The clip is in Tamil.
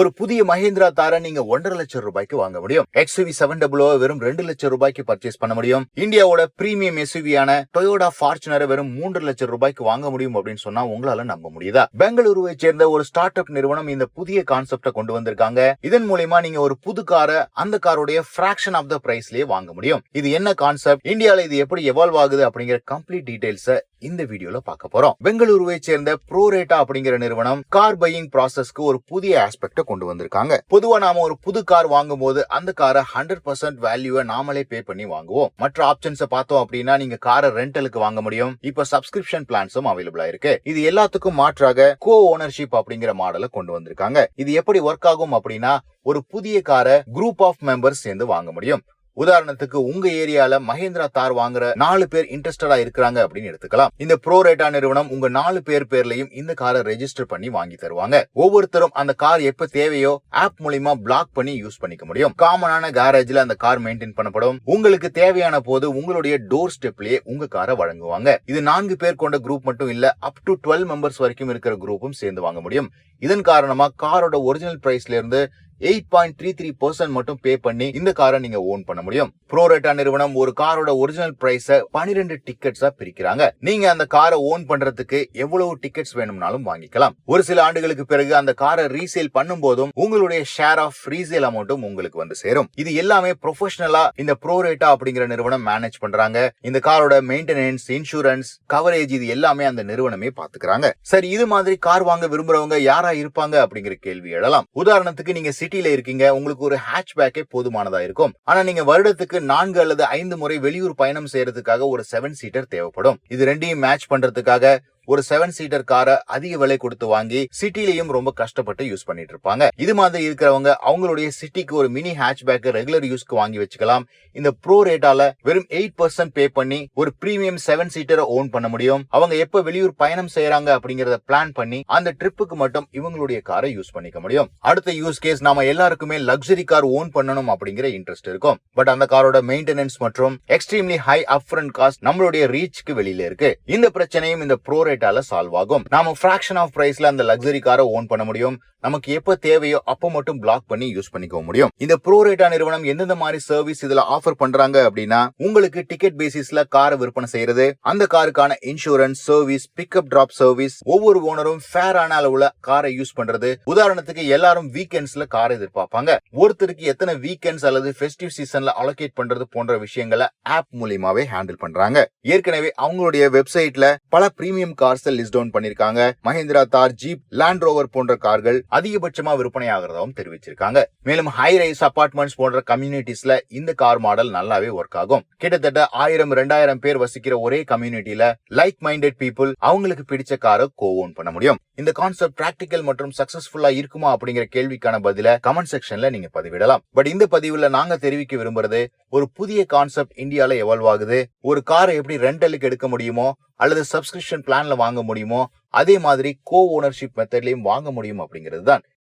ஒரு புதிய மஹேந்திரா தாரை நீங்க ஒன்றரை லட்சம் ரூபாய்க்கு வாங்க முடியும். எக்ஸ்யூவி செவன் டபுள் வெறும் ரெண்டு லட்சம் ரூபாய்க்கு பர்ச்சேஸ் பண்ண முடியும். இந்தியாவோட பிரீமியம் எஸ்யூவியான டொயோடா ஃபார்ச்சுனரை வெறும் மூன்று லட்சம் ரூபாய்க்கு வாங்க முடியும் அப்படின்னு சொன்னா உங்களால நம்ப முடியுதா? பெங்களூருவை சேர்ந்த ஒரு ஸ்டார்ட் அப் நிறுவனம் இந்த புதிய கான்செப்டை கொண்டு வந்திருக்காங்க. இதன் மூலியமா நீங்க ஒரு புது காரை அந்த காருடைய ஃபிராக்ஷன் ஆஃப் த பிரைஸ்லயே வாங்க முடியும். இது என்ன கான்செப்ட் இந்தியால இது எப்படி எவால்வ் ஆகுது அப்படிங்கிற கம்ப்ளீட் டீடைல்ஸ இந்த வீடியோல பார்க்க போறோம். பெங்களூருவை சேர்ந்த ப்ரோரேட்டா அப்படிங்கிற நிறுவனம் கார் பையிங் ப்ராசஸ்க்கு ஒரு புதிய ஆஸ்பெக்ட் கொண்டு வந்திருக்காங்க. பொதுவா நாம ஒரு புது கார் வாங்கும் போது அந்த காரை ஹண்ட்ரட் பர்சன்ட் வேல்யூவை நாமளே பே பண்ணி வாங்குவோம். மற்ற ஆப்ஷன்ஸை பார்த்தோம் அப்படின்னா நீங்க காரை ரெண்டலுக்கு வாங்க முடியும். இப்ப சப்ஸ்கிரிப்ஷன் பிளான்ஸும் அவைலபிளா இருக்கு. இது எல்லாத்துக்கும் மாற்றாக கோ ஓனர்ஷிப் அப்படிங்கிற மாடலை கொண்டு வந்திருக்காங்க. இது எப்படி ஒர்க் ஆகும் அப்படின்னா ஒரு புதிய காரை குரூப் ஆஃப் மெம்பர்ஸ் சேர்ந்து வாங்க முடியும். உதாரணத்துக்கு உங்க ஏரியால மஹேந்திரா தார் வாங்குற நாலு பேர் இன்ட்ரெஸ்டடா இருக்கிறாங்க அப்படின்னு எடுத்துக்கலாம். இந்த ப்ரோரேட்டா நிறுவனம் உங்க நாலு பேர் பேர்லயும் இந்த காரை ரெஜிஸ்டர் பண்ணி வாங்கி தருவாங்க. ஒவ்வொருத்தரும் அந்த கார் எப்ப தேவையோ ஆப் மூலியமா பிளாக் பண்ணி யூஸ் பண்ணிக்க முடியும். காமனான கேரேஜ்ல அந்த கார் மெயின்டைன் பண்ணப்படும். உங்களுக்கு தேவையான போது உங்களுடைய டோர் ஸ்டெப்லயே உங்க காரை வழங்குவாங்க. இது நான்கு பேர் கொண்ட குரூப் மட்டும் இல்ல அப் டு டுவெல் மெம்பர்ஸ் வரைக்கும் இருக்கிற குரூப்பும் சேர்ந்து வாங்க முடியும். இதன் காரணமா காரோட ஒரிஜினல் பிரைஸ்ல இருந்து eight point three three percent மட்டும் பே பண்ணி இந்த காரை நீங்க ஓன் பண்ண முடியும். ப்ரோரேட்டா நிறுவனம் ஒரு காரோட ஒரிஜினல் பிரைஸ பனிரெண்டு டிக்கெட்ஸா பிரிக்கிறாங்க. நீங்க அந்த காரை ஓன் பண்றதுக்கு எவ்வளவு டிக்கெட்ஸ் வேணும்னாலும் வாங்கிக்கலாம். ஒரு சில ஆண்டுகளுக்கு பிறகு அந்த காரை ரீசேல் பண்ணும் போதும் உங்களுடைய ஷேர் ஆஃப் ரீசேல் அமௌண்ட்டும் உங்களுக்கு வந்து சேரும். இது எல்லாமே ப்ரொஃபஷனலா இந்த ப்ரோரேட்டா அப்படிங்கிற நிறுவனம் மேனேஜ் பண்றாங்க. இந்த காரோட மெயின்டெனன்ஸ் இன்சூரன்ஸ் கவரேஜ் இது எல்லாமே அந்த நிறுவனமே பாத்துக்கிறாங்க. சரி இது மாதிரி கார் வாங்க விரும்புறவங்க யாரா இருப்பாங்க அப்படிங்கிற கேள்வி எழலாம். உதாரணத்துக்கு நீங்க சிட்டியில இருக்கீங்க உங்களுக்கு ஒரு ஹேட்ச் பேக்கே போதுமானதா இருக்கும். ஆனா நீங்க வருடத்துக்கு நான்கு அல்லது ஐந்து முறை வெளியூர் பயணம் செய்யறதுக்காக ஒரு செவன் சீட்டர் தேவைப்படும். இது ரெண்டையும் மேட்ச் பண்றதுக்காக ஒரு செவன் சீட்டர் காரை அதிக விலை கொடுத்து வாங்கி சிட்டிலையும் ரொம்ப கஷ்டப்பட்டு யூஸ் பண்ணிட்டு இருப்பாங்க. இது மாதிரி இருக்கிறவங்க அவங்களுடைய சிட்டிக்கு ஒரு மினி ஹேட்ச் பேக் ரெகுலர் யூஸ்க்கு வாங்கி வச்சுக்கலாம். இந்த ப்ரோ ரேட்டால வெறும் எயிட் பர்சன்ட் பே பண்ணி ஒரு பிரீமியம் செவன் சீட்டரை ஓன் பண்ண முடியும். அவங்க எப்ப வெளியூர் பயணம் செய்யறாங்க அப்படிங்கறத பிளான் பண்ணி அந்த ட்ரிப்புக்கு மட்டும் இவங்களுடைய காரை யூஸ் பண்ணிக்க முடியும். அடுத்த யூஸ் கேஸ் நாம எல்லாருக்குமே லக்ஸரி கார் ஓன் பண்ணணும் அப்படிங்கிற இன்ட்ரெஸ்ட் இருக்கும். பட் அந்த காரோட மெயின்டெனன்ஸ் மற்றும் எக்ஸ்ட்ரீம்லி ஹை அப்ரண்ட் காஸ்ட் நம்மளுடைய ரீச்க்கு வெளியில இருக்கு. இந்த பிரச்சனையும் இந்த ப்ரோ ரேட்டால சால்வ் ஆகும். நாம ஃபிராக்ஷன் ஆஃப் பிரைஸ்ல அந்த லக்ஸரி காரை ஓன் பண்ண முடியும். நமக்கு எப்ப தேவையோ அப்ப மட்டும் பிளாக் பண்ணி யூஸ் பண்ணிக்க முடியும். இந்த ப்ரோரேட்டா நிறுவனம் எந்தெந்த மாதிரி சர்வீஸ் இதுல ஆஃபர் பண்றாங்க அப்படின்னா உங்களுக்கு டிக்கெட் பேசிஸ்ல காரை விற்பனை செய்யறது அந்த காருக்கான insurance service pickup drop service ஒவ்வொரு ஓனரும் ஃபேரான அளவுல காரை யூஸ் பண்றது. உதாரணத்துக்கு எல்லாரும் வீக்கெண்ட்ஸ்ல கார் எதிர்பார்ப்பாங்க. ஒருத்தருக்கு எத்தனை வீக்கெண்ட்ஸ் அல்லது ஃபெஸ்டிவ் சீசன்ல அலோகேட் பண்றது போன்ற விஷயங்களை ஆப் மூலியமாவே ஹேண்டில் பண்றாங்க. ஏற்கனவே அவங்களுடைய வெப்சைட்ல பல பிரீமியம் கார்ஸ் லிஸ்ட் டவுன் பண்ணிருக்காங்க. மஹேந்திரா தார் ஜீப் லேண்ட் ரோவர் போன்ற கார்கள் அதிகபட்சமா விற்பனை ஆகிறதாவும் தெரிவிச்சிருக்காங்க. மேலும் ஹை ரைஸ் அபார்ட்மெண்ட்ஸ் போன்ற கம்யூனிட்டிஸ்ல இந்த கார் மாடல் நல்லாவே ஒர்க் ஆகும். கிட்டத்தட்ட ஆயிரம் ரெண்டாயிரம் பேர் வசிக்கிற ஒரே கம்யூனிட்டியில லைக் மைண்டட் பீப்புள் அவங்களுக்கு பிடிச்ச காரை கோ ஓன் பண்ண முடியும். இந்த கான்செப்ட் பிராக்டிக்கல் மற்றும் சக்சஸ்ஃபுல்லா இருக்குமா அப்படிங்கிற கேள்விக்கான பதில கமெண்ட் செக்ஷன்ல நீங்க பதிவிடலாம். பட் இந்த பதிவுல நாங்க தெரிவிக்க விரும்புறது ஒரு புதிய கான்செப்ட் இந்தியால எவால்வ் ஆகுது. ஒரு காரை எப்படி ரெண்டலுக்கு எடுக்க முடியுமோ அல்லது சப்ஸ்கிரிப்ஷன் பிளான்ல வாங்க முடியுமோ அதே மாதிரி கோ ஓனர்ஷிப் மெத்தட்லையும் வாங்க முடியும் அப்படிங்கிறது தான்